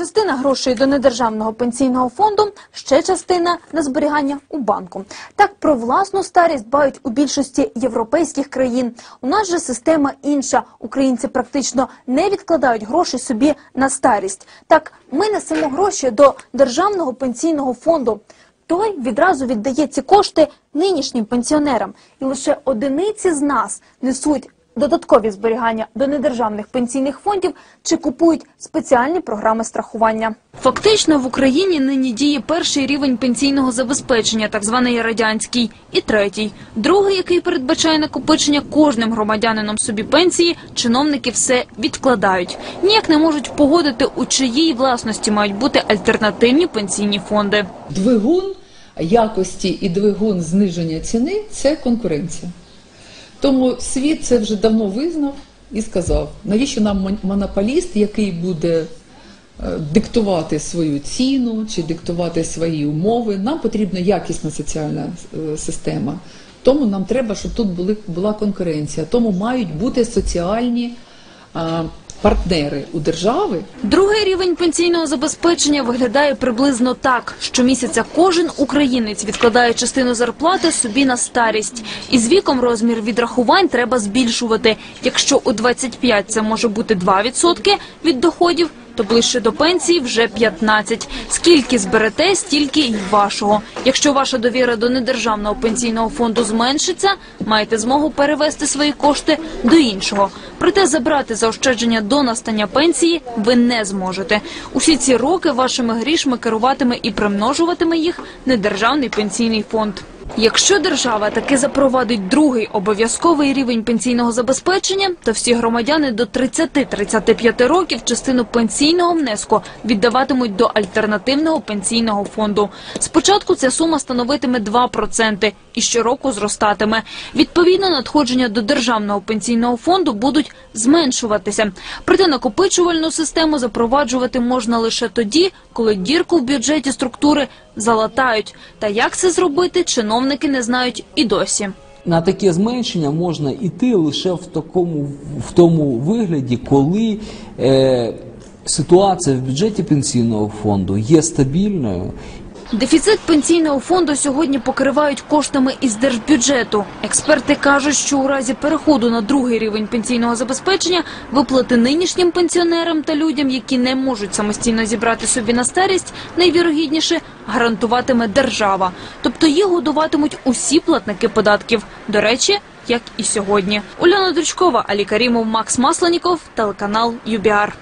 Частина грошей до недержавного пенсійного фонду, ще частина на зберігання у банку. Так про власну старість дбають у більшості європейських країн. У нас же система інша. Українці практично не відкладають гроші собі на старість. Так ми несемо гроші до державного пенсійного фонду. Той відразу віддає ці кошти нинішнім пенсіонерам, і лише одиниці з нас несуть додаткові зберігання до недержавних пенсійних фондів чи купують спеціальні програми страхування. Фактично в Україні нині діє перший рівень пенсійного забезпечення, так званий радянський, і третій, другий, який передбачає накопичення кожним громадянином собі пенсії. Чиновники все відкладають. Ніяк не можуть погодити, у чиїй власності мають бути альтернативні пенсійні фонди. Двигун якості і двигун зниження ціни це конкуренція. Тому світ це вже давно визнав і сказав, навіщо нам монополіст, який буде е, диктувати свою ціну чи диктувати свої умови. Нам потрібна якісна соціальна е, система. Тому нам треба, щоб тут були, була конкуренція. Тому мають бути соціальні партнери у держави, Другий рівень пенсійного забезпечення виглядає приблизно так. Щомісяця кожен українець відкладає частину зарплати собі на старість. І з віком розмір відрахувань треба збільшувати. Якщо у 25 це може бути 2% від доходів, то ближче до пенсії вже 15. Скільки зберете, стільки й вашого. Якщо ваша довіра до недержавного пенсійного фонду зменшиться, маєте змогу перевести свої кошти до іншого. Проте забрати заощадження до настання пенсії ви не зможете. Усі ці роки вашими грішми керуватиме і примножуватиме їх недержавний пенсійний фонд. Якщо держава таки запровадить другий обов'язковий рівень пенсійного забезпечення, то всі громадяни до 30-35 років частину пенсійного внеску віддаватимуть до альтернативного пенсійного фонду. Спочатку ця сума становитиме 2% і щороку зростатиме. Відповідно, надходження до державного пенсійного фонду будуть зменшуватися. Проте накопичувальну систему запроваджувати можна лише тоді, коли дірку в бюджеті структури залатають. Та як це зробити, чиновники не знають і досі. На таке зменшення можна йти лише в такому в тому вигляді, коли е, ситуація в бюджеті пенсійного фонду є стабільною Дефіцит пенсійного фонду сьогодні покривають коштами із держбюджету. Експерти кажуть, що у разі переходу на другий рівень пенсійного забезпечення виплати нинішнім пенсіонерам та людям, які не можуть самостійно зібрати собі на старість, найвірогідніше гарантуватиме держава. Тобто їх годуватимуть усі платники податків. До речі, як і сьогодні. Уляна Дучкова, Алі Карімов, Макс Масленіков, телеканал ЮБІАР.